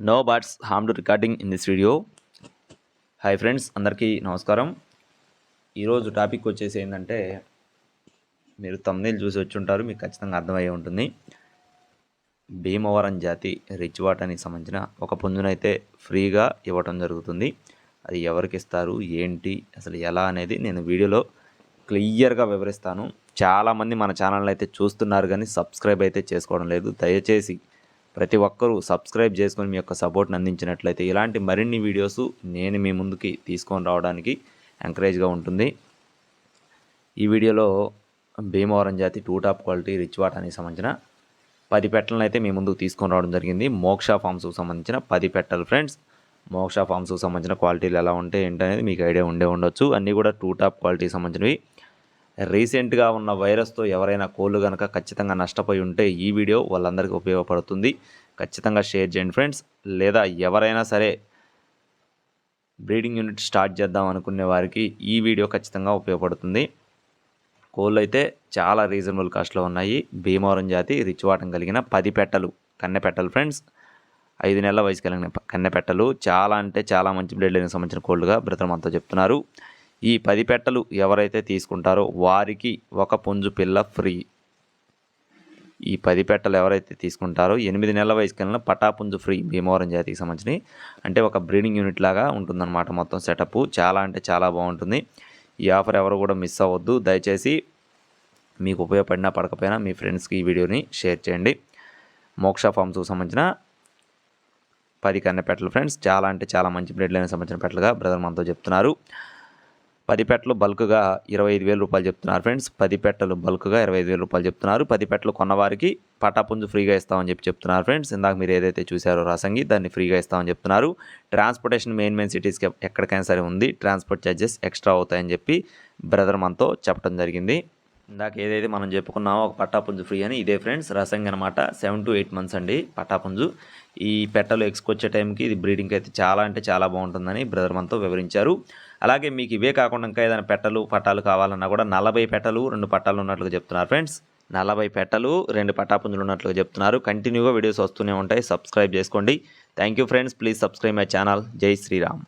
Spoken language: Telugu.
No buts harm to recording in this video hi friends అందరికీ నమస్కారం. ఈరోజు టాపిక్ వచ్చేసి ఏంటంటే మీరు తమ్నేల్ చూసి వచ్చి ఉంటారు మీకు ఖచ్చితంగా అర్థమయ్యే ఉంటుంది. భీమవరం జాతి రిచ్ వాటానికి సంబంధించిన ఒక పుంజునైతే ఫ్రీగా ఇవ్వటం జరుగుతుంది. అది ఎవరికి ఇస్తారు ఏంటి అసలు ఎలా అనేది నేను వీడియోలో క్లియర్గా వివరిస్తాను. చాలామంది మన ఛానల్ అయితే చూస్తున్నారు కానీ సబ్స్క్రైబ్ అయితే చేసుకోవడం లేదు. దయచేసి ప్రతి ఒక్కరూ సబ్స్క్రైబ్ చేసుకొని మీ యొక్క సపోర్ట్ని అందించినట్లయితే ఇలాంటి మరిన్ని వీడియోస్ నేను మీ ముందుకి తీసుకొని రావడానికి ఎంకరేజ్గా ఉంటుంది. ఈ వీడియోలో భీమవరం జాతి టూ టాప్ క్వాలిటీ రిచ్ వాటానికి సంబంధించిన పది పెట్టలను అయితే మీ ముందుకు తీసుకొని రావడం జరిగింది. మోక్ష ఫామ్స్కు సంబంధించిన పది పెట్టలు ఫ్రెండ్స్. మోక్ష ఫామ్స్కు సంబంధించిన క్వాలిటీలు ఎలా ఉంటాయి ఏంటనేది మీకు ఐడియా ఉండే ఉండొచ్చు. అన్నీ కూడా టూ టాప్ క్వాలిటీకి సంబంధించినవి. రీసెంట్గా ఉన్న వైరస్తో ఎవరైనా కోళ్ళు కనుక ఖచ్చితంగా నష్టపోయి ఉంటే ఈ వీడియో వాళ్ళందరికీ ఉపయోగపడుతుంది. ఖచ్చితంగా షేర్ చేయండి ఫ్రెండ్స్. లేదా ఎవరైనా సరే బ్రీడింగ్ యూనిట్ స్టార్ట్ చేద్దాం అనుకునే వారికి ఈ వీడియో ఖచ్చితంగా ఉపయోగపడుతుంది. కోళ్ళు అయితే చాలా రీజనబుల్ కాస్ట్లో ఉన్నాయి. భీమవరం జాతి రిచ్వాటం కలిగిన పది పెట్టలు కన్నె పెట్టలు ఫ్రెండ్స్. ఐదు నెలల వయసు కలిగిన కన్నె పెట్టలు. చాలా అంటే చాలా మంచి బ్లడ్ లైన్కి సంబంధించిన కోళ్ళుగా బ్రతమంతా చెప్తున్నారు. ఈ పది పెట్టలు ఎవరైతే తీసుకుంటారో వారికి ఒక పుంజు పిల్ల ఫ్రీ. ఈ పది పెట్టలు ఎవరైతే తీసుకుంటారో ఎనిమిది నెలల వయసు కలిగిన పటాపుంజు ఫ్రీ భీమవరం జాతికి సంబంధించి అంటే ఒక బ్రీడింగ్ యూనిట్ లాగా ఉంటుందన్నమాట మొత్తం సెటప్. చాలా అంటే చాలా బాగుంటుంది. ఈ ఆఫర్ ఎవరు కూడా మిస్ అవ్వద్దు. దయచేసి మీకు ఉపయోగపడినా పడకపోయినా మీ ఫ్రెండ్స్కి ఈ వీడియోని షేర్ చేయండి. మోక్ష ఫార్మ్స్కు సంబంధించిన పది కన్నె పెట్టలు ఫ్రెండ్స్. చాలా అంటే చాలా మంచి బ్రెడ్లైన్ సంబంధించిన పెట్టలుగా బ్రదర్ మనతో చెప్తున్నారు. పది పెట్టలు బల్క్గా ఇరవై ఐదు వేల రూపాయలు చెప్తున్నారు ఫ్రెండ్స్. పది పెట్టలు బల్క్గా ఇరవై ఐదు వేల రూపాయలు చెప్తున్నారు. పది పెట్టలు కొన్నవారికి పటాపుంజు ఫ్రీగా ఇస్తామని చెప్పి చెప్తున్నారు ఫ్రెండ్స్. ఇందాక మీరు ఏదైతే చూసారో రాసంగి దాన్ని ఫ్రీగా ఇస్తామని చెప్తున్నారు. ట్రాన్స్పోర్టేషన్ మెయిన్ మెయిన్ సిటీస్కి ఎక్కడికైనా సరే ఉంది. ట్రాన్స్పోర్ట్ ఛార్జెస్ ఎక్స్ట్రా అవుతాయని చెప్పి బ్రదర్ మనతో చెప్పడం జరిగింది. ఇందాక ఏదైతే మనం చెప్పుకున్నామో ఒక పట్టాపుంజు ఫ్రీ అని ఇదే ఫ్రెండ్స్ రసంగి అనమాట సెవెన్ టు ఎయిట్ మంత్స్ అండి పట్టాపుంజు. ఈ పెట్టలు ఎక్స్కొచ్చే టైంకి ఇది బ్రీడింగ్ అయితే చాలా అంటే చాలా బాగుంటుందని బ్రదర్ మనతో వివరించారు. అలాగే మీకు ఇవే కాకుండా ఇంకా ఏదైనా పెట్టలు పట్టాలు కావాలన్నా కూడా నలభై పెట్టలు రెండు పట్టాలు ఉన్నట్లుగా చెప్తున్నారు ఫ్రెండ్స్. నలభై పెట్టలు రెండు పట్టాపుంజులు ఉన్నట్లుగా చెప్తున్నారు. కంటిన్యూగా వీడియోస్ వస్తూనే ఉంటాయి. సబ్స్క్రైబ్ చేసుకోండి. Thank you friends. Please subscribe my channel. జై శ్రీరామ్.